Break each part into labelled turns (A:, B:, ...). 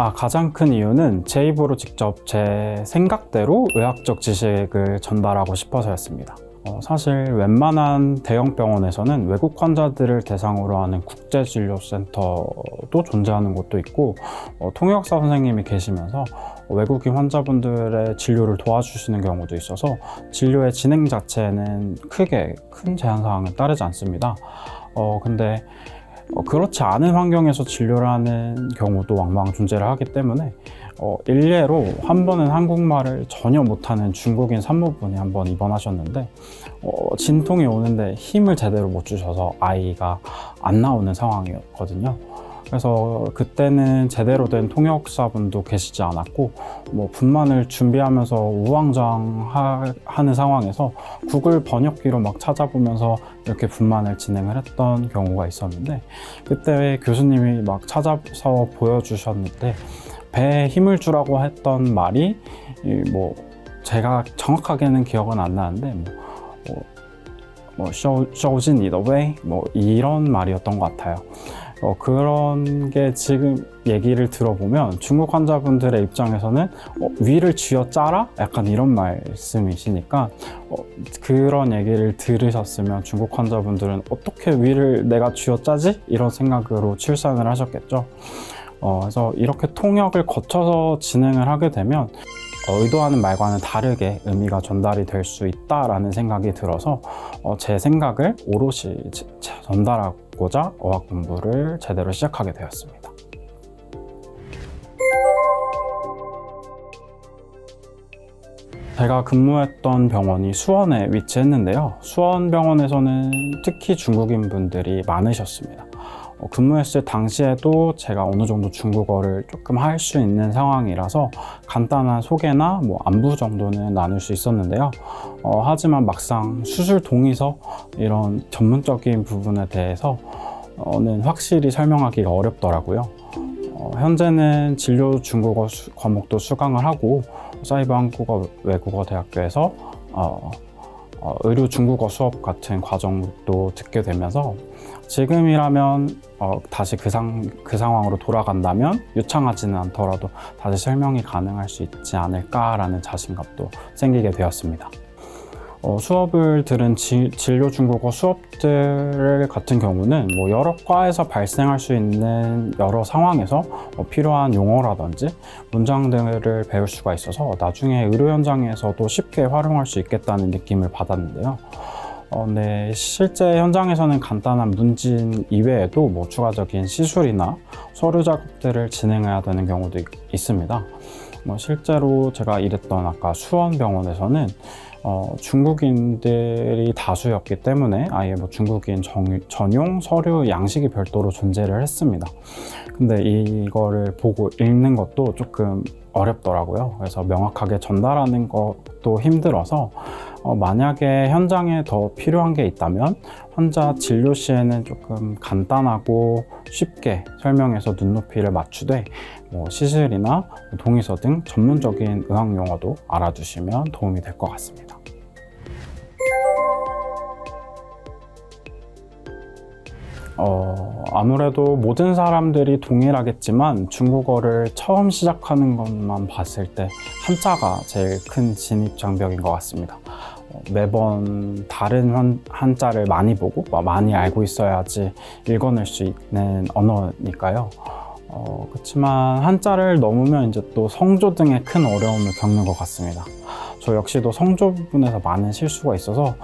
A: 아, 가장 큰 이유는 제 입으로 직접 제 생각대로 의학적 지식을 전달하고 싶어서였습니다. 어, 사실 웬만한 대형 병원에서는 외국 환자들을 대상으로 하는 국제진료센터도 존재하는 곳도 있고 어, 통역사 선생님이 계시면서 외국인 환자분들의 진료를 도와주시는 경우도 있어서 진료의 진행 자체는 크게 큰 제한 사항은 따르지 않습니다. 어, 근데 어, 그렇지 않은 환경에서 진료를 하는 경우도 왕왕 존재를 하기 때문에 어, 일례로 한 번은 한국말을 전혀 못하는 중국인 산모분이 한 번 입원하셨는데 어, 진통이 오는데 힘을 제대로 못 주셔서 아이가 안 나오는 상황이었거든요. 그래서 그때는 제대로 된 통역사분도 계시지 않았고 뭐 분만을 준비하면서 우왕좌왕 하는 상황에서 구글 번역기로 막 찾아보면서 이렇게 분만을 진행을 했던 경우가 있었는데 그때 교수님이 막 찾아서 보여주셨는데 배에 힘을 주라고 했던 말이 이뭐 제가 정확하게는 기억은 안 나는데 뭐, 뭐, 뭐 쇼, 쇼진 이더 웨이 뭐 이런 말이었던 것 같아요. 어, 그런 게 지금 얘기를 들어보면 중국 환자분들의 입장에서는 어, 위를 쥐어 짜라? 약간 이런 말씀이시니까 어, 그런 얘기를 들으셨으면 중국 환자분들은 어떻게 위를 내가 쥐어 짜지? 이런 생각으로 출산을 하셨겠죠. 어, 그래서 이렇게 통역을 거쳐서 진행을 하게 되면 어, 의도하는 말과는 다르게 의미가 전달이 될 수 있다라는 생각이 들어서 어, 제 생각을 오롯이 지- 전달하고자 어학 공부를 제대로 시작하게 되었습니다. 제가 근무했던 병원이 수원에 위치했는데요. 수원 병원에서는 특히 중국인 분들이 많으셨습니다. 어, 근무했을 당시에도 제가 어느 정도 중국어를 조금 할 수 있는 상황이라서 간단한 소개나 뭐 안부 정도는 나눌 수 있었는데요. 어, 하지만 막상 수술 동의서 이런 전문적인 부분에 대해서는 확실히 설명하기가 어렵더라고요. 어, 현재는 진료 중국어 수- 과목도 수강을 하고 사이버 한국어 외국어 대학교에서 어, 어, 의료 중국어 수업 같은 과정도 듣게 되면서 지금이라면 어, 다시 그, 상, 그 상황으로 돌아간다면 유창하지는 않더라도 다시 설명이 가능할 수 있지 않을까라는 자신감도 생기게 되었습니다. 어, 수업을 들은 지- 진료 중국어 수업들 같은 경우는 뭐 여러 과에서 발생할 수 있는 여러 상황에서 어, 필요한 용어라든지 문장 들을 배울 수가 있어서 나중에 의료 현장에서도 쉽게 활용할 수 있겠다는 느낌을 받았는데요. 어, 네, 실제 현장에서는 간단한 문진 이외에도 뭐 추가적인 시술이나 서류 작업들을 진행해야 되는 경우도 있, 있습니다. 뭐 실제로 제가 일했던 아까 수원병원에서는 어, 중국인들이 다수였기 때문에 아예 뭐 중국인 정- 전용 서류 양식이 별도로 존재를 했습니다. 근데 이거를 보고 읽는 것도 조금 어렵더라고요. 그래서 명확하게 전달하는 것도 힘들어서 어, 만약에 현장에 더 필요한 게 있다면 환자 진료 시에는 조금 간단하고 쉽게 설명해서 눈높이를 맞추되 뭐 시술이나 동의서 등 전문적인 의학 용어도 알아두시면 도움이 될 것 같습니다. 어, 아무래도 모든 사람들이 동일하겠지만 중국어를 처음 시작하는 것만 봤을 때 한자가 제일 큰 진입 장벽인 것 같습니다. 어, 매번 다른 한, 한자를 많이 보고 마- 많이 알고 있어야지 읽어낼 수 있는 언어니까요. 어, 그렇지만 한자를 넘으면 이제 또 성조 등의 큰 어려움을 겪는 것 같습니다. 저 역시도 성조 부분에서 많은 실수가 있어서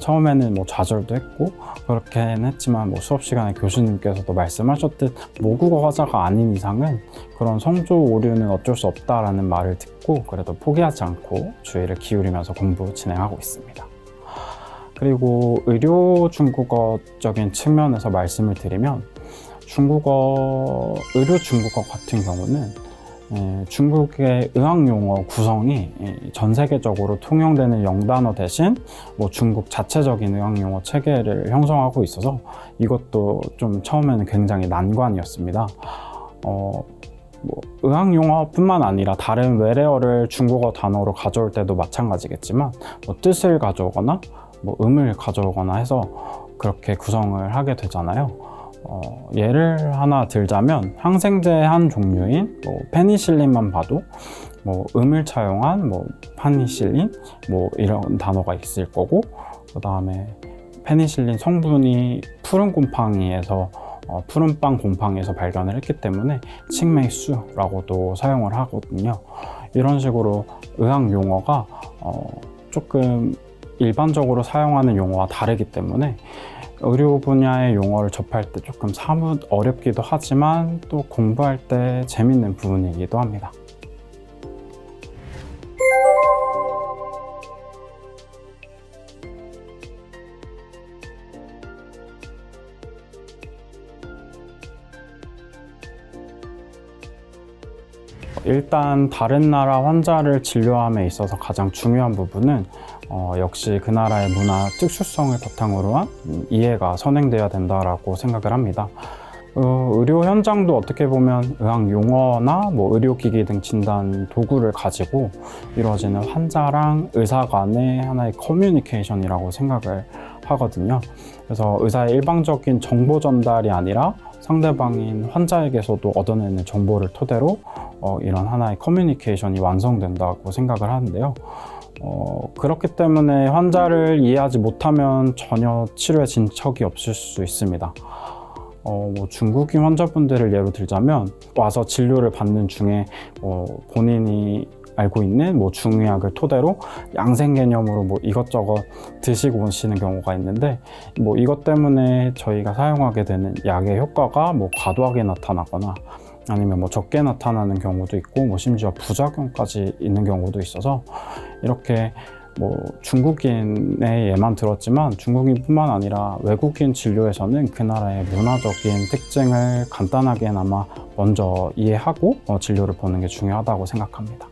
A: 처음에는 뭐 좌절도 했고 그렇게는 했지만 뭐 수업 시간에 교수님께서도 말씀하셨듯 모국어 화자가 아닌 이상은 그런 성조 오류는 어쩔 수 없다라는 말을 듣고 그래도 포기하지 않고 주의를 기울이면서 공부 진행하고 있습니다. 그리고 의료 중국어적인 측면에서 말씀을 드리면 중국어 의료 중국어 같은 경우는 에, 중국의 의학 용어 구성이 이, 전 세계적으로 통용되는 영단어 대신 뭐 중국 자체적인 의학 용어 체계를 형성하고 있어서 이것도 좀 처음에는 굉장히 난관이었습니다. 어, 뭐 의학 용어뿐만 아니라 다른 외래어를 중국어 단어로 가져올 때도 마찬가지겠지만 뭐 뜻을 가져오거나 뭐 음을 가져오거나 해서 그렇게 구성을 하게 되잖아요. 어, 예를 하나 들자면 항생제 한 종류인 뭐 페니실린만 봐도 뭐 음을 차용한 뭐 파니실린 뭐 이런 단어가 있을 거고 그 다음에 페니실린 성분이 푸른 곰팡이에서 어, 푸른빵 곰팡이에서 발견을 했기 때문에 칡맥수라고도 사용을 하거든요. 이런 식으로 의학 용어가 어, 조금 일반적으로 사용하는 용어와 다르기 때문에 의료 분야의 용어를 접할 때 조금 사뭇 어렵기도 하지만 또 공부할 때 재밌는 부분이기도 합니다. 일단 다른 나라 환자를 진료함에 있어서 가장 중요한 부분은 어, 역시 그 나라의 문화 특수성을 바탕으로 한 음, 이해가 선행돼야 된다라고 생각을 합니다. 어, 의료 현장도 어떻게 보면 의학 용어나 뭐 의료기기 등 진단 도구를 가지고 이루어지는 환자랑 의사 간의 하나의 커뮤니케이션이라고 생각을 하거든요. 그래서 의사의 일방적인 정보 전달이 아니라 상대방인 환자에게서도 얻어내는 정보를 토대로 어, 이런 하나의 커뮤니케이션이 완성된다고 생각을 하는데요. 어, 그렇기 때문에 환자를 이해하지 못하면 전혀 치료에 진척이 없을 수 있습니다. 어, 뭐 중국인 환자분들을 예로 들자면 와서 진료를 받는 중에 어, 본인이 알고 있는 뭐 중의학을 토대로 양생 개념으로 뭐 이것저것 드시고 오시는 경우가 있는데 뭐 이것 때문에 저희가 사용하게 되는 약의 효과가 뭐 과도하게 나타나거나 아니면 뭐 적게 나타나는 경우도 있고 뭐 심지어 부작용까지 있는 경우도 있어서 이렇게 뭐 중국인의 예만 들었지만 중국인뿐만 아니라 외국인 진료에서는 그 나라의 문화적인 특징을 간단하게나마 먼저 이해하고 어, 진료를 보는 게 중요하다고 생각합니다.